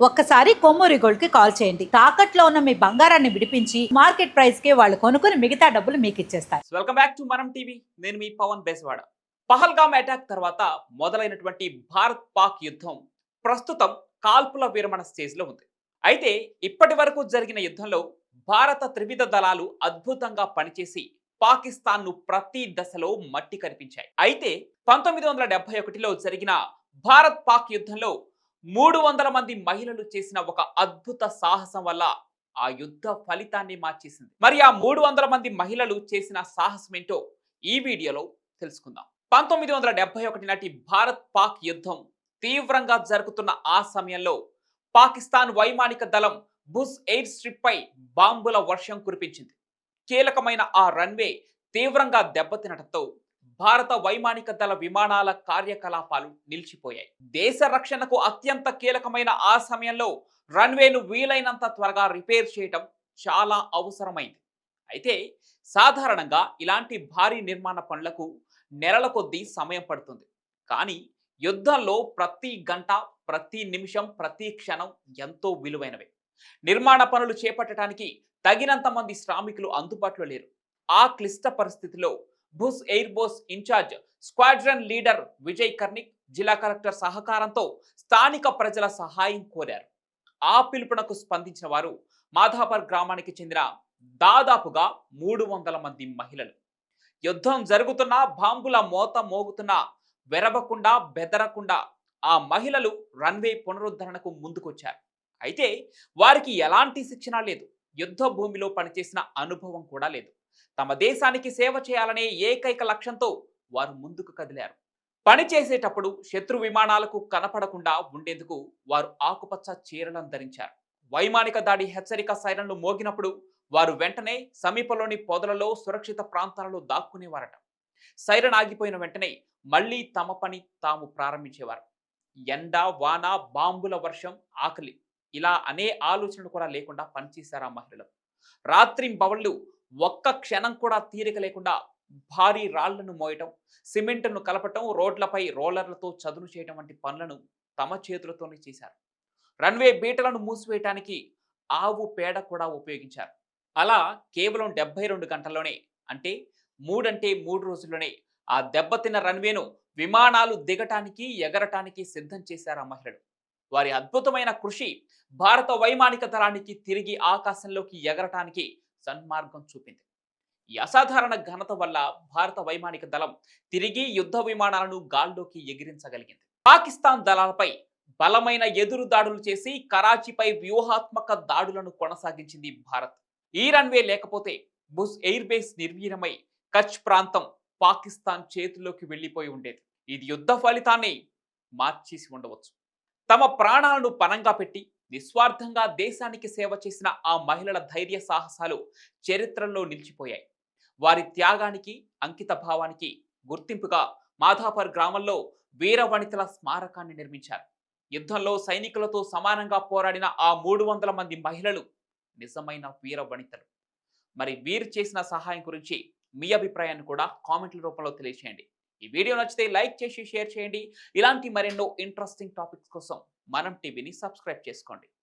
ఒక్కసారి కొమ్మూరి గోల్డ్కి కాల్ చేయండి. తాకట్లో ఉన్న మీ బంగారాన్ని విడిపించి మార్కెట్ ప్రైస్కి వాళ్ళు కొనుక్కుని మిగతా డబ్బులు మీకు ఇచ్చేస్తారు. Welcome back to Manam TV నేను మీ పవన్ బేసవాడ. పహల్గామ్ అటాక్ తర్వాత మొదలైనటువంటి భారత్ పాక్ యుద్ధం ప్రస్తుతం కాల్పుల విరమణ స్టేజ్లో ఉంది. అయితే ఇప్పటి వరకు జరిగిన యుద్ధంలో భారత త్రివిధ దళాలు అద్భుతంగా పనిచేసి పాకిస్తాన్ను ప్రతి దశలో మట్టి కనిపించాయి అయితే పంతొమ్మిది వందల ఒకటిలో జరిగిన భారత్ పాక్ యుద్ధంలో మూడు వందల మంది మహిళలు చేసిన ఒక అద్భుత సాహసం వల్ల ఆ యుద్ధ ఫలితాన్ని మార్చేసింది. మరి ఆ మూడు వందల మంది మహిళలు చేసిన సాహసం ఏంటో ఈ వీడియోలో తెలుసుకుందాం. పంతొమ్మిది వందల డెబ్బై ఒకటి నాటి భారత్ పాక్ యుద్ధం తీవ్రంగా జరుగుతున్న ఆ సమయంలో పాకిస్తాన్ వైమానిక దళం బుస్ ఎయిర్ స్ట్రిప్ పై బాంబుల వర్షం కురిపించింది. కీలకమైన ఆ రన్వే తీవ్రంగా దెబ్బతినడంతో భారత వైమానిక దళ విమానాల కార్యకలాపాలు నిలిచిపోయాయి. దేశ రక్షణకు అత్యంత కీలకమైన ఆ సమయంలో రన్వేను వీలైనంత త్వరగా రిపేర్ చేయటం చాలా అవసరమైంది. అయితే సాధారణంగా ఇలాంటి భారీ నిర్మాణ పనులకు నెలల కొద్దీ సమయం పడుతుంది. కానీ యుద్ధంలో ప్రతి గంట ప్రతి నిమిషం ప్రతి క్షణం ఎంతో విలువైనవే. నిర్మాణ పనులు చేపట్టడానికి తగినంత మంది శ్రామికులు అందుబాటులో లేరు. ఆ క్లిష్ట పరిస్థితిలో Bhuj air base in-charge squadron leader Vijay Karnik జిల్లా కలెక్టర్ సహకారంతో స్థానిక ప్రజల సహాయం కోరారు. ఆ పిలుపునకు స్పందించిన వారు మాధాపర్ గ్రామానికి చెందిన దాదాపుగా మూడు వందల మంది మహిళలు. యుద్ధం జరుగుతున్నా బాంబుల మోత మోగుతున్నా వెరవకుండా బెదరకుండా ఆ మహిళలు రన్వే పునరుద్ధరణకు ముందుకొచ్చారు. అయితే వారికి ఎలాంటి శిక్షణ లేదు. యుద్ధ భూమిలో పనిచేసిన అనుభవం కూడా లేదు. తమ దేశానికి సేవ చేయాలనే ఏకైక లక్ష్యంతో వారు ముందుకు కదిలారు. పని చేసేటప్పుడు శత్రు విమానాలకు కనపడకుండా ఉండేందుకు వారు ఆకుపచ్చ చీరలను ధరించారు. వైమానిక దాడి హెచ్చరిక సైరన్లు మోగినప్పుడు వారు వెంటనే సమీపంలోని పొదలలో సురక్షిత ప్రాంతాలలో దాక్కునేవారట. సైరన్ ఆగిపోయిన వెంటనే మళ్ళీ తమ పని తాము ప్రారంభించేవారు. ఎండ వాన బాంబుల వర్షం ఆకలి ఇలా అనే ఆలోచనలు కూడా లేకుండా పనిచేశారు ఆ మహిళలు. రాత్రి బవళ్ళు ఒక్క క్షణం కూడా తీరిక లేకుండా భారీ రాళ్ళను మోయటం సిమెంట్ను కలపటం రోడ్లపై రోలర్లతో చదును చేయటం వంటి పనులను తమ చేతులతోనే చేశారు. రన్వే బీటలను మూసివేయటానికి ఆవు పేడ కూడా ఉపయోగించారు. అలా కేవలం డెబ్బై రెండు గంటల్లోనే అంటే మూడంటే మూడు రోజుల్లోనే ఆ దెబ్బతిన్న రన్వేను విమానాలు దిగటానికి ఎగరటానికి సిద్ధం చేశారు ఆ మహిళలు. వారి అద్భుతమైన కృషి భారత వైమానిక దళానికి తిరిగి ఆకాశంలోకి ఎగరటానికి సన్మార్గం చూపింది. ఈ అసాధారణ ఘనత వల్ల భారత వైమానిక దళం తిరిగి యుద్ధ విమానాలను గాల్లోకి ఎగిరించగలిగింది. పాకిస్తాన్ దళాలపై బలమైన ఎదురు దాడులు చేసి కరాచీపై వ్యూహాత్మక దాడులను కొనసాగించింది భారత్. ఈ రన్వే లేకపోతే బుస్ ఎయిర్ బేస్ నిర్వీర్యమై కచ్ ప్రాంతం పాకిస్తాన్ చేతిలోకి వెళ్ళిపోయి ఉండేది. ఇది యుద్ధ ఫలితాన్ని మార్చేసి ఉండవచ్చు. తమ ప్రాణాలను పనంగా పెట్టి నిస్వార్థంగా దేశానికి సేవ చేసిన ఆ మహిళల ధైర్య సాహసాలు చరిత్రలో నిలిచిపోయాయి. వారి త్యాగానికి అంకిత భావానికి గుర్తింపుగా మాధాపర్ గ్రామంలో వీరవనితల స్మారకాన్ని నిర్మించారు. యుద్ధంలో సైనికులతో సమానంగా పోరాడిన ఆ మూడు వందల మంది మహిళలు నిజమైన వీర వనితలు. మరి వీరు చేసిన సహాయం గురించి మీ అభిప్రాయాన్ని కూడా కామెంట్ల రూపంలో తెలియచేయండి. ఈ వీడియో నచ్చితే లైక్ చేసి షేర్ చేయండి. ఇలాంటి మరెన్నో ఇంట్రెస్టింగ్ టాపిక్స్ కోసం మనం టీవీని సబ్స్క్రైబ్ చేసుకోండి.